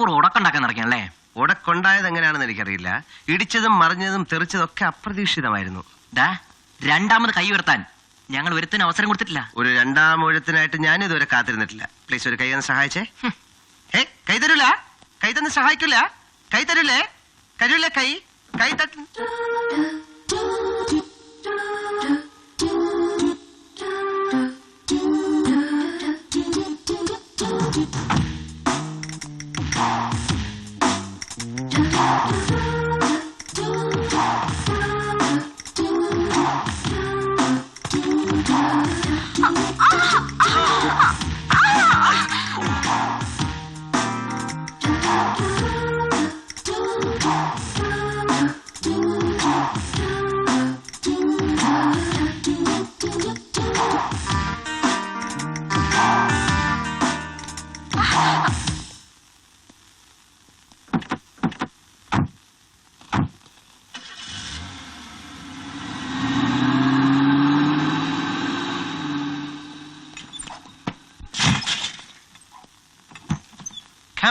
നീ ഉടക്കുണ്ടാക്കാൻ അല്ലേ? ഉടക്കുണ്ടായത് എങ്ങനെയാണെന്ന് എനിക്കറിയില്ല. ഇടിച്ചതും മറിഞ്ഞതും തെറിച്ചതും ഒക്കെ അപ്രതീക്ഷിതമായിരുന്നു രണ്ടാമത് കൈ ഉയർത്താൻ. ഞങ്ങൾ ഒരുത്തിന് അവസരം കൊടുത്തിട്ടില്ല. ഒരു രണ്ടാം ഒഴുത്തിനായിട്ട് ഞാൻ ഇതുവരെ കാത്തിരുന്നിട്ടില്ല. പ്ലീസ് ഒരു കൈ ഒന്ന് സഹായിച്ചേ. ഏ കൈ തരൂല? കൈ തന്ന് സഹായിക്കില്ല കൈ തരൂലേ? തരൂലേ കൈ? കൈ തട്ട്. Thank you.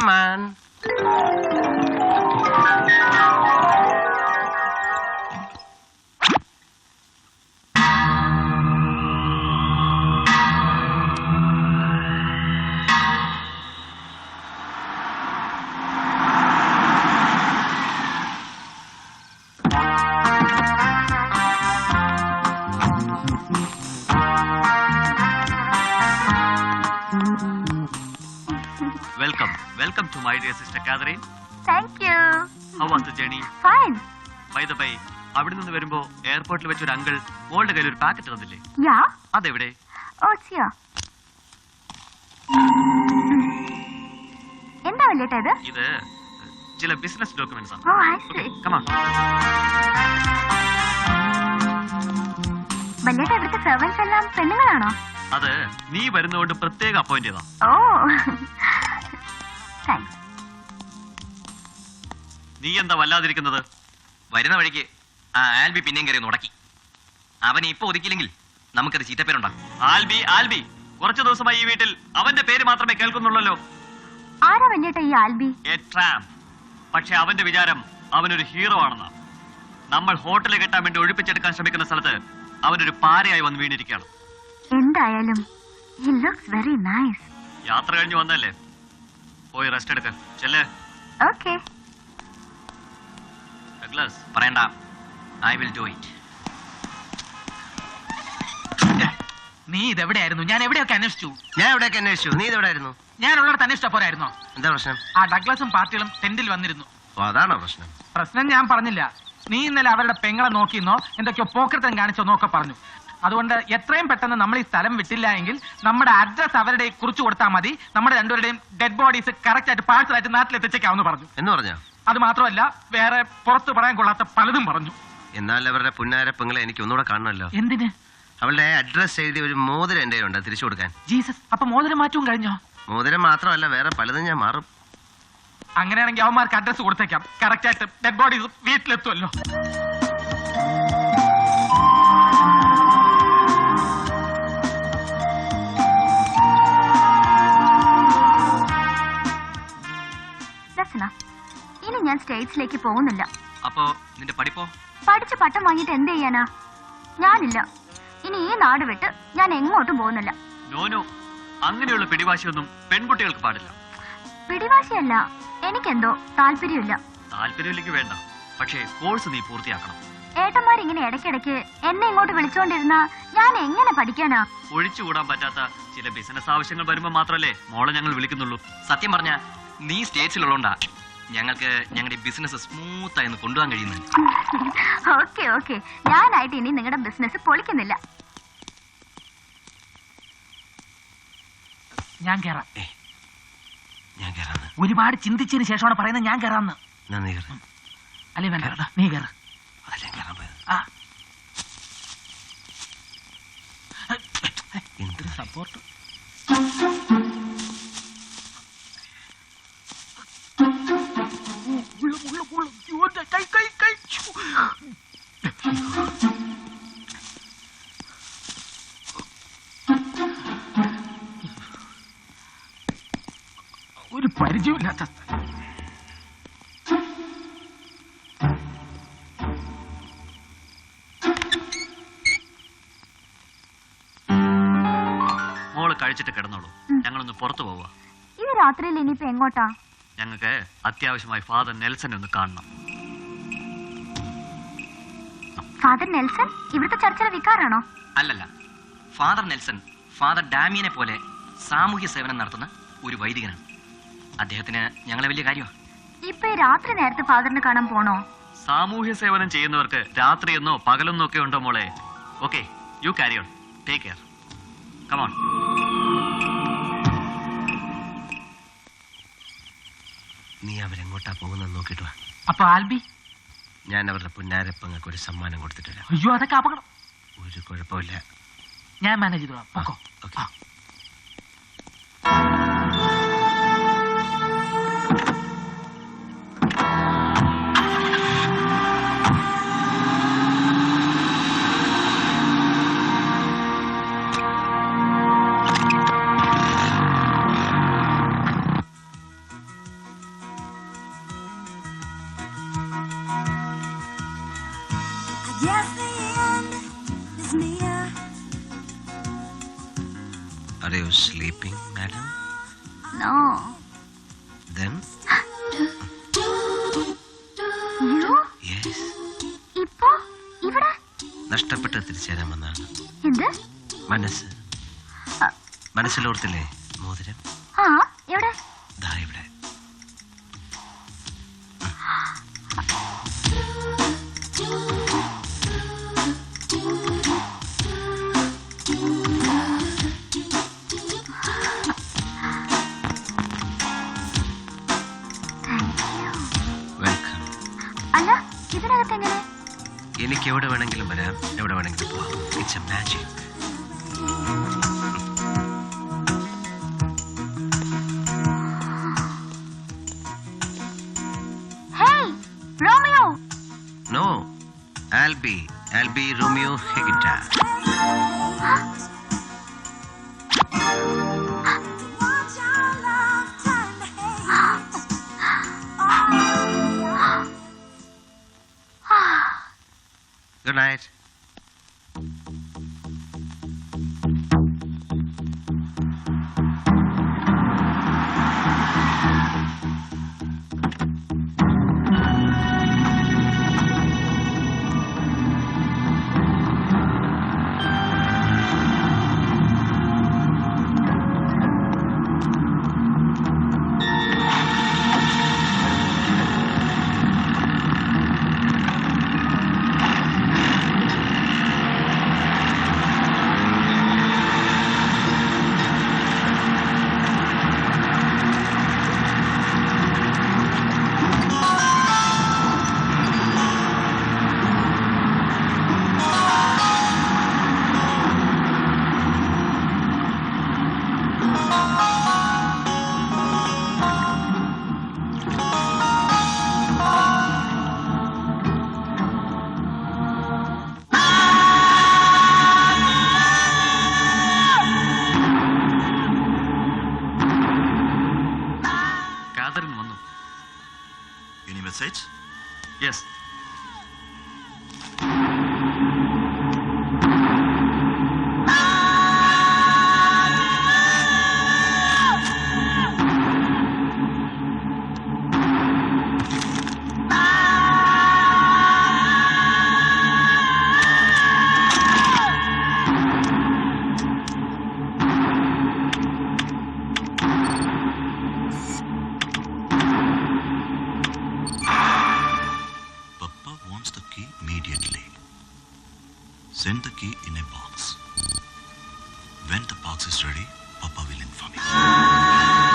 Welcome welcome dear sister Catherine. Thank you. How was the journey? Fine. By the way, അവിടെ നിന്ന് വരുമ്പോ എയർപോർട്ടിൽ വെച്ച് ഒരു അങ്കിൾ മോളുടെ കയ്യിൽ ഒരു പാക്കറ്റ് തന്നില്ലേ? യാ അതെവിടെ? ഓ ചിയോ എന്താ വല്ലേട്ടാ ഇത്? ഇത് ചില ബിസിനസ് ഡോക്യുമെന്റ്സ് ആണ്. ഓ ഐ സീ കമാൺ വല്ലേട്ടാ ഇവിടുത്തെ സെർവൻസ് എല്ലാം പെണ്ണുങ്ങളാണോ? അത് നീ വരുന്നതുകൊണ്ട് പ്രത്യേക അപ്പോയിന്റ് ചെയ്താ ഓ താങ്ക്സ് നീ എന്താ വല്ലാതിരിക്കുന്നത്? വരുന്ന വഴിക്ക് ആ ആൽബി പിന്നെയും കയറി ഒന്ന് ഉടക്കി. അവനെ ഇപ്പൊ ഒതുക്കിയില്ലെങ്കിൽ നമുക്കത് ചീത്തപ്പേരുണ്ടാകും ആൽബി ആൽബി കുറച്ചു ദിവസമായി ഈ വീട്ടിൽ അവന്റെ പേര് മാത്രമേ കേൾക്കുന്നുള്ളല്ലോ. ആരാ ഈ ആൽബി? A tram. പക്ഷെ അവന്റെ വിചാരം അവനൊരു ഹീറോ ആണെന്നാ. നമ്മൾ ഹോട്ടലിൽ കെട്ടാൻ വേണ്ടി ഒഴിപ്പിച്ചെടുക്കാൻ ശ്രമിക്കുന്ന സ്ഥലത്ത് അവനൊരു പാരയായി വന്ന് വീണിരിക്കുകയാണ്. എന്തായാലും ഹി ലുക്സ് വെരി നൈസ് യാത്ര കഴിഞ്ഞു വന്നല്ലേ പോയി റെസ്റ്റ് എടുക്ക. ചെല്ലേ. ഓക്കെ ഡഗ്ലസ് പറയണ്ട. ഐ വിൽ ഡു ഇറ്റ് നീ ഇതെവിടെയായിരുന്നു? ഞാൻ എവിടെയൊക്കെ അന്വേഷിച്ചു? ഞാൻ എവിടെയൊക്കെ അന്വേഷിച്ചു? നീ ഇതെവിടെയായിരുന്നു? ഞാൻ ഉള്ളിടത്ത് അന്വേഷിച്ച പോരായിരുന്നോ? എന്താ പ്രശ്നം? ആ ഡഗ്ലസും പാർട്ടികളും ടെന്റിൽ വന്നിരുന്നു. ഓ അതാണോ പ്രശ്നം? പ്രശ്നം ഞാൻ പറഞ്ഞില്ല. നീ ഇന്നലെ അവരുടെ പെങ്ങളെ നോക്കിയെന്നോ എന്തൊക്കെയോ പോക്കറ്റം കാണിച്ചോ നോക്കെ പറഞ്ഞു. അതുകൊണ്ട് എത്രയും പെട്ടെന്ന് നമ്മൾ ഈ സ്ഥലം വിട്ടില്ല എങ്കിൽ നമ്മുടെ അഡ്രസ് അവരുടെ കുറിച്ച് കൊടുത്താൽ മതി. നമ്മുടെ രണ്ടുപേരുടെയും ഡെഡ് ബോഡീസ് കറക്റ്റ് ആയിട്ട് പാഴ്സൽ ആയിട്ട് നാട്ടിൽ എത്തിച്ചേക്കാമെന്ന് പറഞ്ഞു. എന്ന് പറഞ്ഞു? അത് മാത്രമല്ല വേറെ പുറത്ത് പറയാൻ കൊള്ളാത്ത പലതും പറഞ്ഞു. എന്നാൽ അവരുടെ പുന്നാര പെങ്ങളെ എനിക്ക് ഒന്നുകൂടെ കാണണല്ലോ എന്തിന്? അവളുടെ അഡ്രസ് എഴുതി ഒരു മോതിരം എന്റെ ഉണ്ട് തിരിച്ചു കൊടുക്കാൻ. ജീസസ് അപ്പൊ മോതിരം മാറ്റവും കഴിഞ്ഞോ? മോതിരം മാത്രമല്ല വേറെ പലതും ഞാൻ മാറും. അങ്ങനെയാണെങ്കിൽ അവന്മാർക്ക് അഡ്രസ് കൊടുത്തേക്കാം. കറക്റ്റ് ആയിട്ട് ഡെഡ് ബോഡീസ് വീട്ടിലെത്തുമല്ലോ. That's ഇനി ഞാൻ സ്റ്റേറ്റ്സിലേക്ക് പോകുന്നില്ല. അപ്പോ നിന്റെ പഠിപ്പോ? പഠിച്ച് പട്ടം വാങ്ങിട്ട് എന്ത് ചെയ്യാനാ? ഞാനില്ല. ഇനി ഈ നാട് വിട്ട് ഞാൻ എങ്ങോട്ടും പോകുന്നില്ല. നോനോ അങ്ങനെയുള്ള പിടിവാശിയൊന്നും പെൺകുട്ടികൾക്ക് പാടില്ല. പിടിവാശിയല്ല എനിക്കെന്തോ താല്പര്യമില്ല. താല്പര്യമില്ലെങ്കിൽ വേണ്ട. പക്ഷേ കോഴ്സ് നീ പൂർത്തിയാക്കണം. ഏട്ടന്മാരിങ്ങനെ ഇടയ്ക്കിടയ്ക്ക് എന്നെ ഇങ്ങോട്ട് വിളിച്ചുകൊണ്ടിരുന്ന ഞാൻ എങ്ങനെ പഠിക്കാനാ? ഒഴിച്ചുകൂടാൻ പറ്റാത്ത ചില ബിസിനസ് ആവശ്യങ്ങൾ വരുമ്പോ മാത്രമല്ലേ മോളെ ഞങ്ങൾ വിളിക്കുന്നുള്ളൂ. സത്യം പറഞ്ഞ നീ സ്റ്റേറ്റ്സിലുള്ളോണ്ടാ ഞങ്ങൾക്ക് ഞങ്ങളുടെ ബിസിനസ് സ്മൂത്ത് ആയി കൊണ്ടുപോകാൻ കഴിയുന്നത് ഓക്കെ ഓക്കെ. ഞാനായിട്ട് ഇനി നിങ്ങളുടെ ബിസിനസ് പൊളിക്കുന്നില്ല. ഞാൻ കേറാം. ഞാൻ കേറാം. ഒരുപാട് ചിന്തിച്ചതിന് ശേഷമാണ് പറയുന്നത് ഞാൻ കേറാന്ന്. നീ കയറാം അല്ലേ വേണ്ട വേണ്ട, നീ കേറ. അതല്ലേ കേറാൻ പോയത്? ആ. എന്ത്? സപ്പോർട്ട് കൈ കൈ കൈ ഒരു പരിചയമില്ലാത്ത സ്ഥലം മോൾ കഴിച്ചിട്ട് കിടന്നോളൂ. ഞങ്ങളൊന്ന് പുറത്തു പോവാ. ഈ രാത്രിയിൽ ഇനിയിപ്പോ എങ്ങോട്ടാ? ഞങ്ങൾക്ക് അത്യാവശ്യമായി ഫാദർ നെൽസനെ ഒന്ന് കാണണം. ഫാദർ നെൽസൺ ഇവിടുത്തെ ചർച്ചിലെ വികാരാണോ? അല്ലല്ല. ഫാദർ നെൽസൺ ഫാദർ ഡാമിയനെ പോലെ സാമൂഹ്യ സേവനം നടത്തുന്ന ഒരു വൈദികനാണ്. അദ്ദേഹത്തിന് ഞങ്ങളെ വലിയ കാര്യമാണ് ഇപ്പൊ രാത്രി നേരത്തെ ഫാദറിനെ കാണാൻ പോണോ? സാമൂഹ്യ സേവനം ചെയ്യുന്നവർക്ക് രാത്രിയെന്നോ പകലെന്നോ ഒക്കെ ഉണ്ടോ മോളെ? Okay you carry on take care come on നീ അവരെങ്ങോട്ടാ പോകുന്നത് നോക്കിട്ട് വാ. അപ്പൊ ആൽബി? ഞാൻ അവരുടെ പുന്നാരപ്പങ്ങൾക്ക് ഒരു സമ്മാനം കൊടുത്തിട്ടില്ല. അയ്യോ അതൊക്കെ അപകടം. ഒരു കുഴപ്പമില്ല. ഞാൻ മാനേജ് ചെയ്തോളാം. ഓക്കെ. ഓക്കെ നഷ്ടപ്പെട്ട് തിരിച്ചേരാമെന്നാണ് എന്ത്? മനസ്സ്. മനസ്സിലോർത്തില്ലേ മോതിരം? ആ എവിടെ? ദാ ഇവിടെ. വെൽക്കം അല്ല ഇതിനകത്ത് എങ്ങനെ? എനിക്ക് എവിടെ വേണമെങ്കിലും വരാം. എവിടെ വേണമെങ്കിലും പോവാം. It's a magic hey Romeo no Albi Albi Romeo ഹെഗിറ്റ good night Yes. Send the key in a box. When the box is ready, Papa will inform you.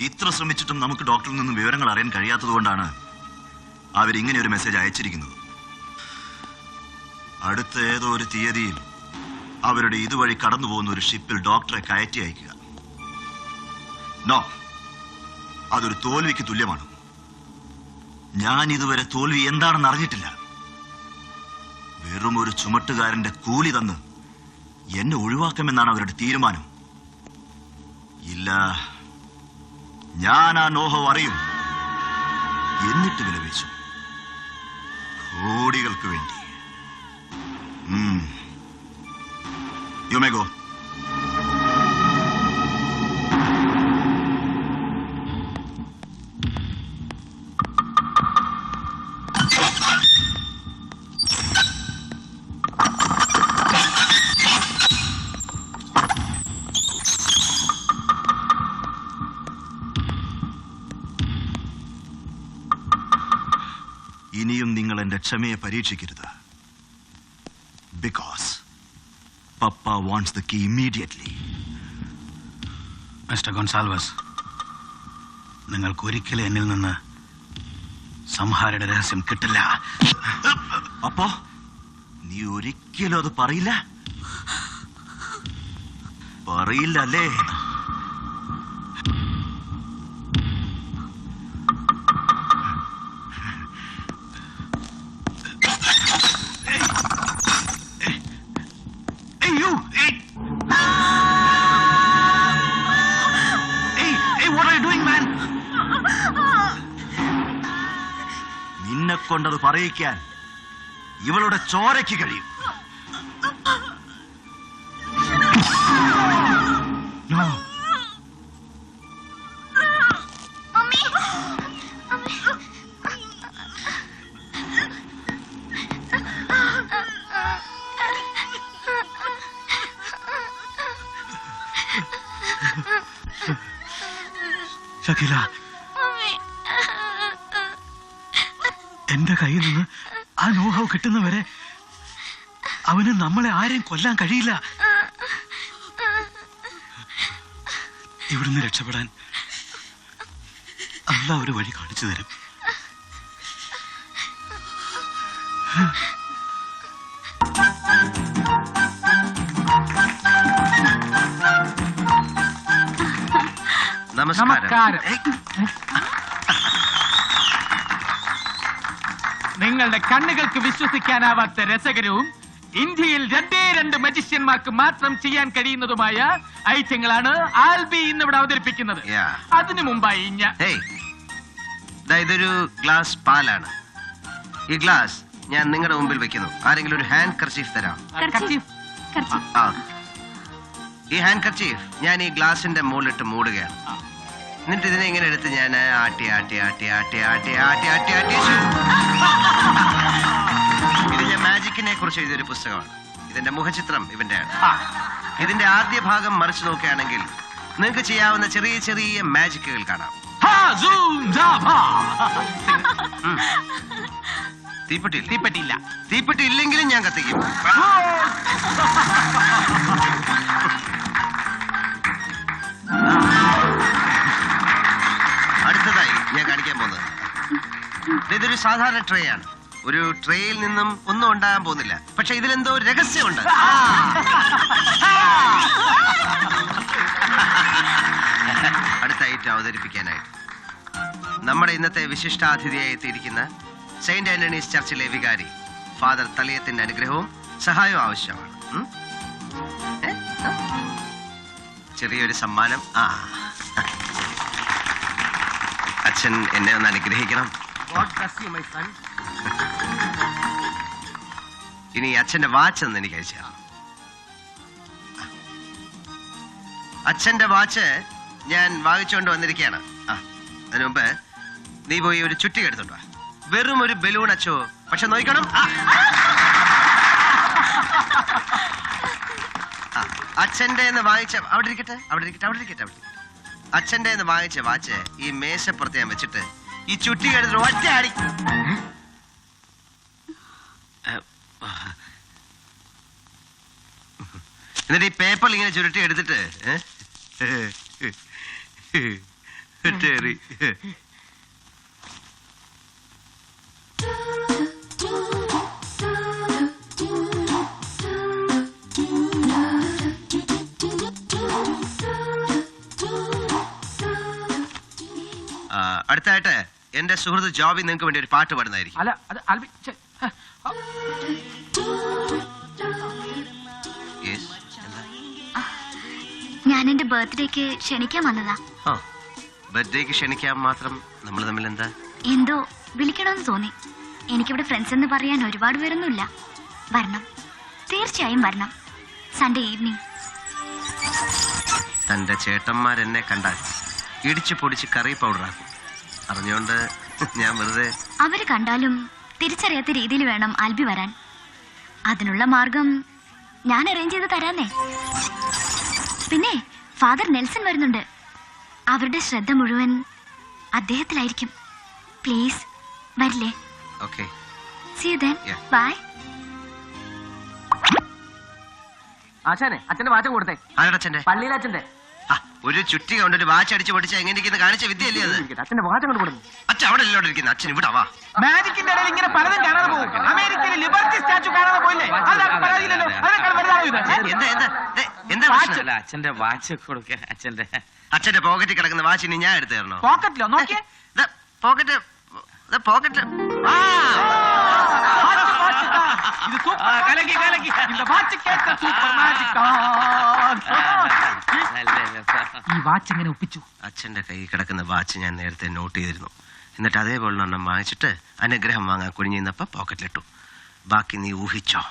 ഇത്ര ശ്രമിച്ചിട്ടും നമുക്ക് ഡോക്ടറിൽ നിന്നും വിവരങ്ങൾ അറിയാൻ കഴിയാത്തതുകൊണ്ടാണ് അവരിങ്ങനെ ഒരു മെസ്സേജ് അയച്ചിരിക്കുന്നത് അടുത്ത ഏതോ ഒരു തീയതിയിൽ അവരുടെ ഇതുവഴി കടന്നു പോകുന്ന ഒരു ഷിപ്പിൽ ഡോക്ടറെ കയറ്റി അയക്കുക നോ അതൊരു തോൽവിക്ക് തുല്യമാണ് ഞാൻ ഇതുവരെ തോൽവി എന്താണെന്ന് അറിഞ്ഞിട്ടില്ല. വെറും ഒരു ചുമട്ടുകാരന്റെ കൂലി തന്ന്. എന്നെ ഒഴിവാക്കാമെന്നാണ് അവരുടെ തീരുമാനം. ഇല്ല ഞാൻ ആ നോഹം അറിയും. എന്നിട്ട് വിലപേശു. കോടികൾക്ക് വേണ്ടി. You may go. ക്ഷമയെ പരീക്ഷിക്കരുത്. Because papa wants the key immediately mister Gonsalves നിങ്ങൾക്ക് ഒരിക്കലും എന്നിൽ നിന്ന് സംഹാരയുടെ രഹസ്യം കിട്ടില്ല. അപ്പോ നീ ഒരിക്കലും അത് പറയില്ല? പറയില്ല അല്ലേ പറയിക്കാൻ ഇവളുടെ ചോരയ്ക്ക് കഴിയും. നമ്മളെ ആരെയും കൊല്ലാൻ കഴിയില്ല. ഇവിടുന്ന് രക്ഷപ്പെടാൻ അല്ല ഒരു വഴി കാണിച്ചു തരും. നമസ്കാരം. നിങ്ങളുടെ കണ്ണുകൾക്ക് വിശ്വസിക്കാനാവാത്ത രസകരവും ഇന്ത്യയിൽ രണ്ടേ രണ്ട് മജിഷ്യന്മാർക്ക് മാത്രം ചെയ്യാൻ കഴിയുന്നതുമായ ഐറ്റങ്ങളാണ് ആൽബി ഇന്നിവിടെ അവതരിപ്പിക്കുന്നത്. Yeah. അതിനു മുമ്പായി ഞാൻ ഏയ്, ദാ ഇതൊരു ഗ്ലാസ് പാലാണ്. ഈ ഗ്ലാസ് ഞാൻ നിങ്ങളുടെ മുമ്പിൽ വെക്കുന്നു. ആരെങ്കിലും ഒരു ഹാൻഡ് കർച്ചീഫ് തരാം കർച്ചീഫ്. ആ ഈ ഹാൻഡ് കർച്ചീഫ് ഞാൻ ഈ ഗ്ലാസിന്റെ മുകളിലിട്ട് മൂടുകയാണ്. എന്നിട്ട് ഇതിനെ ഇങ്ങനെ എടുത്ത് ഞാൻ ആട്ടി ആട്ടി ആട്ടി ആട്ടി ആട്ടി ആട്ടി ആട്ടി ആട്ടി ഇത് മാജിക്കിനെ കുറിച്ച് എഴുതിയൊരു പുസ്തകമാണ്. ഇതിന്റെ മുഖചിത്രം ഇവന്റെയാണ്. ഇതിന്റെ ആദ്യ ഭാഗം മറിച്ചു നോക്കുകയാണെങ്കിൽ നിങ്ങൾക്ക് ചെയ്യാവുന്ന ചെറിയ ചെറിയ മാജിക്കുകൾ കാണാം. തീപ്പെട്ടി തീപ്പെട്ടിയില്ല. തീപ്പെട്ടി ഇല്ലെങ്കിലും ഞാൻ കത്തിക്കും. അടുത്തതായി ഞാൻ കാണിക്കാൻ പോകുന്നത്. ഇതൊരു സാധാരണ ട്രേ ആണ്. ഒരു ട്രെയിൽ നിന്നും ഒന്നും ഉണ്ടാകാൻ പോകുന്നില്ല. പക്ഷെ ഇതിലെന്തോ ഒരു രഹസ്യമുണ്ട്. അടുത്ത ഐറ്റം അവതരിപ്പിക്കാനായിട്ട്. നമ്മുടെ ഇന്നത്തെ വിശിഷ്ടാതിഥിയായി എത്തിയിരിക്കുന്ന സെയിന്റ് ആന്റണീസ് ചർച്ചിലെ വികാരി ഫാദർ തലയത്തിന്റെ അനുഗ്രഹവും സഹായവും ആവശ്യമാണ്? ചെറിയൊരു സമ്മാനം. ആ. അച്ഛൻ എന്നെ ഒന്ന് അനുഗ്രഹിക്കണം. ഇനി അച്ഛന്റെ വാച്ച് ഒന്ന് എനിക്ക് അയച്ചു. അച്ഛന്റെ വാച്ച് ഞാൻ വാങ്ങിച്ചുകൊണ്ട് വന്നിരിക്കുകയാണ്. ആ അതിനു മുമ്പ് നീ പോയി ഒരു ചുറ്റി എടുത്തോണ്ട് വെറും ഒരു ബലൂൺ അച്ചോ പക്ഷെ നോക്കണം. അച്ഛന്റെ എന്ന് വാങ്ങിച്ച അവിടെ ഇരിക്കട്ടെ അവിടെ ഇരിക്കട്ടെ അവിടെ ഇരിക്കട്ടെ അവിടെ. അച്ഛന്റെ എന്ന് വാങ്ങിച്ച വാച്ച് ഈ മേശപ്പുറത്ത് ഞാൻ വെച്ചിട്ട് ഈ ചുറ്റി എടുത്തിട്ട് ഒറ്റ അടി എന്നിട്ട് ഈ പേപ്പർ ഇങ്ങനെ ചുരുട്ടി എടുത്തിട്ട് അടുത്തായിട്ട് എന്റെ സുഹൃത്ത് ജോബി നിങ്ങൾക്ക് വേണ്ടി ഒരു പാട്ട് പാടുന്നതായിരിക്കും. അല്ല അത് ബർത്ത്ഡേക്ക് ക്ഷണിക്കാൻ വന്നതാ. ഓ ബർത്ത്ഡേക്ക് ക്ഷണിക്കാൻ മാത്രം നമ്മൾ തമ്മിൽ എന്താ? എന്തോ വിളിക്കണമെന്ന് തോന്നി. എനിക്കിവിടെ ഫ്രണ്ട്സ് എന്ന് പറയാൻ ഒരുപാട് പേരൊന്നുമില്ല. വരണം. തീർച്ചയായും വരണം. സൺഡേ ഈവനിങ് തന്റെ ചേട്ടന്മാരെന്നെ കണ്ടാൽ ഇടിച്ചു പൊടിച്ച് കറി പൗഡർ പൗഡറാക്കും അറിഞ്ഞുകൊണ്ട് ഞാൻ വെറുതെ അവർ കണ്ടാലും തിരിച്ചറിയാത്ത രീതിയിൽ വേണം ആൽബി വരാൻ. അതിനുള്ള മാർഗം ഞാൻ അറേഞ്ച് ചെയ്ത് തരാന്നേ. പിന്നെ ഫാദർ നെൽസൺ വരുന്നുണ്ട്. അവരുടെ ശ്രദ്ധ മുഴുവൻ അദ്ദേഹത്തിലായിരിക്കും. പ്ലീസ് വരില്ലേ? ഓക്കെ സീ ദെൻ ബൈ ആശാനെ അച്ഛന്റെ വാച്ച കൊടുത്തേ. അച്ഛന്റെ? പള്ളിയിലെ അച്ഛന്റെ. ഒരു ചുറ്റി കൊണ്ട് ഒരു വാച്ച് അടിച്ച് പൊടിച്ച എങ്ങനെ കാണിച്ച വിദ്യയല്ലേ അത്? അച്ഛന്റെ വാച്ച് കൊണ്ട് കൊടുക്കും. അച്ഛൻ അവിടെ ഇരിക്കുന്നു ഇരിക്കുന്നത്. അച്ഛൻ ഇവിടെ വാ. മാജിക്കിന്റെ ഇടയിൽ ഇങ്ങനെ പലതും കാണാതെ പോകും. അമേരിക്കയിലെ ലിബർട്ടി സ്റ്റാച്ചു കാണാതെ പോയില്ലേ? എന്താ എന്താ എന്താ വാച്ച്. അല്ല അച്ഛന്റെ വാച്ച് കൊടുക്ക അച്ഛന്റെ അച്ഛന്റെ പോക്കറ്റിൽ കിടക്കുന്ന വാച്ച് ഇനി ഞാൻ എടുത്തു തരണോ? പോക്കറ്റിലോ നോക്കിയേ. ഇതാ പോക്കറ്റ് ഇതാ പോക്കറ്റ് ആ! വാച്ച് താ. ഇത് സൂപ്പർ കലക്കി കലക്കി இந்த വാച്ച് കേട്ട സൂപ്പർ മാജിക് ഈ വാച്ച് എങ്ങനെ ഒപ്പിച്ചു അച്ഛന്റെ കയ്യിൽ കിടക്കുന്ന വാച്ച് ഞാൻ നേരത്തെ നോട്ട് ചെയ്തിരുന്നു എന്നിട്ട് അതേപോലെ ഒരെണ്ണം വാങ്ങിച്ചിട്ട് അനുഗ്രഹം വാങ്ങാൻ കുഴിഞ്ഞിരുന്നപ്പോ പോക്കറ്റിലിട്ടു ബാക്കി നീ ഊഹിച്ചോ